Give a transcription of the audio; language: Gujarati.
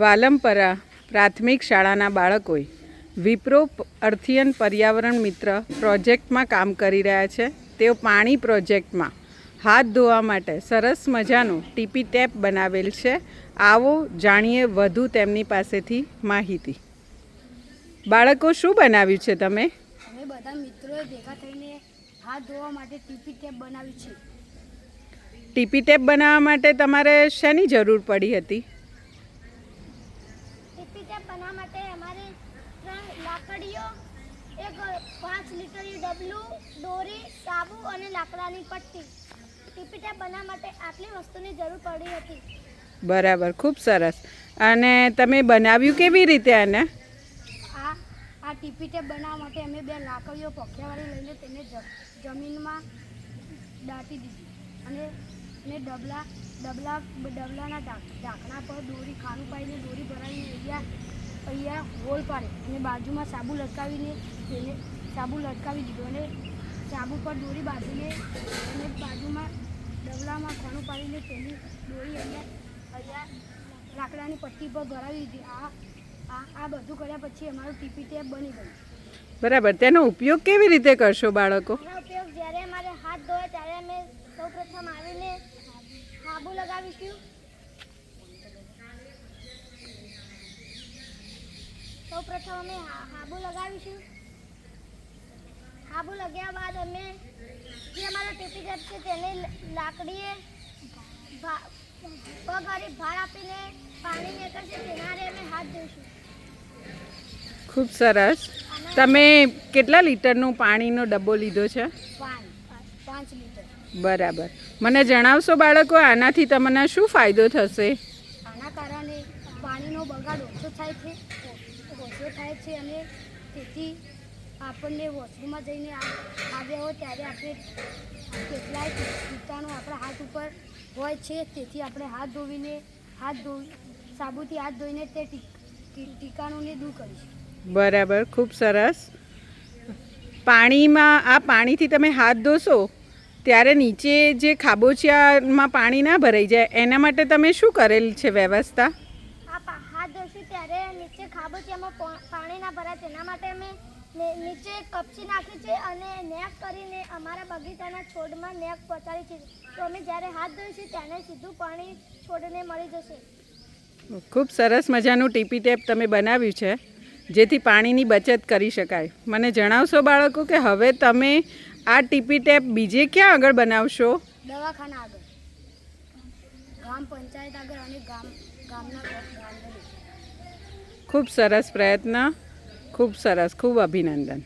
વાલમપરા પ્રાથમિક શાળાના બાળકોએ વિપ્રો અર્થિયન પર્યાવરણ મિત્ર પ્રોજેક્ટમાં કામ કરી રહ્યા છે. તેઓ પાણી પ્રોજેક્ટમાં હાથ ધોવા માટે સરસ મજાનું ટીપી ટેપ બનાવેલ છે. આવો જાણીએ વધુ તેમની પાસેથી માહિતી. બાળકો શું બનાવ્યું છે તમે? અમે બધા મિત્રોએ ભેગા થઈને હાથ ધોવા માટે ટીપી ટેપ બનાવી છે. ટીપી ટેપ બનાવવા માટે તમારે શેની જરૂર પડી હતી? બનાવવા માટે અમારે ત્રણ લાકડીઓ એક પાંચ લીટરની ડબલું દોરી સાબુ અને લાકડાની પટ્ટી. ટીપીટા બના માટે આટલી વસ્તુની જરૂર પડી હતી. બરાબર ખૂબ સરસ. અને તમે બનાવ્યું કેવી રીતે આને? આ આ ટીપીટે બનાવવા માટે અમે બે લાકડીઓ પખ્યાવાળી લઈને તેને જમીનમાં દાટી દીધી. અને અને ડબલા ડબલા ડબલાના ઢાક- ઢાંકણા પર દોરી ખાનું પાડીને દોરી ભરાવીને અહીંયા અહીંયા હોલ પાડે અને બાજુમાં સાબુ લટકાવીને તેને સાબુ લટકાવી દીધું અને સાબુ પર દોરી બાંધીને અને બાજુમાં ડબલામાં ખાનું પાડીને તેની દોરી અહીંયા અહીંયા લાકડાની પટ્ટી પર ભરાવી દીધી. આ આ આ બધું કર્યા પછી અમારું ટીપી ટેપ બની ગયું. બરાબર. તેનો ઉપયોગ કેવી રીતે કરશો બાળકો? ઉપયોગ જ્યારે અમારે હાથ ધોવા ત્યારે અમે સૌપ્રથમ આવીને સાબુ લગાવીશું? સૌપ્રથમ અમે હા- સાબુ લગાવીશું. સાબુ લગ્યા બાદ અમે જે અમારો ટીપી ટેપ છે તેને લાકડીએ ભા- પગ હારી ભાર આપીને પાણી નીકળશે કિનારે અમે હાથ ધોઈશું. ખૂબ સરસ. તમે કેટલા લીટરનું પાણીનો ડબ્બો લીધો છે? પાંચ લીટર. બરાબર. મને જણાવશો બાળકો આનાથી તમને શું ફાયદો થશે? આના કારણે પાણીનો બગાડ ઓછો થાય છે ઓછો થાય છે અને તેથી આપણને વોશરૂમમાં જઈને આવ્યા હોય ત્યારે આપણે કેટલાય કીટાણુ આપણા હાથ ઉપર હોય છે. તેથી આપણે હાથ ધોવીને હાથ ધોઈ સાબુથી હાથ ધોઈને તે ટીકાણુને દૂર કરીશું. બરાબર ખૂબ સરસ. પાણીમાં આ પાણીથી તમે હાથ ધોશો? ત્યારે નીચે જે ખાબોચિયામાં પાણી ના ભરાઈ જાય એના માટે તમે શું કરેલ છે વ્યવસ્થા? હાથ ધોઈશું ત્યારે નીચે ખાબોચિયામાં પાણી ના ભરાય તેના માટે અમે નીચે કપચી નાખી છે અને નેક કરીને અમારા બગીચાના છોડમાં નેક પહોંચાડી છે. તો અમે જ્યારે હાથ ધોઈશું ત્યારે સીધું પાણી છોડને મળી જશે. ખૂબ સરસ મજાનું ટીપી ટેપ તમે બનાવ્યું છે જેથી પાણીની બચત કરી શકાય. મને જણાવશો બાળકો કે હવે તમે આ ટીપી ટેપ બીજે ક્યાં આગળ બનાવશો? દવાખાના આગળ. ગામ પંચાયત આગળ અને ગામ ગામના ખૂબ સરસ પ્રયત્ન ખૂબ સરસ ખૂબ અભિનંદન.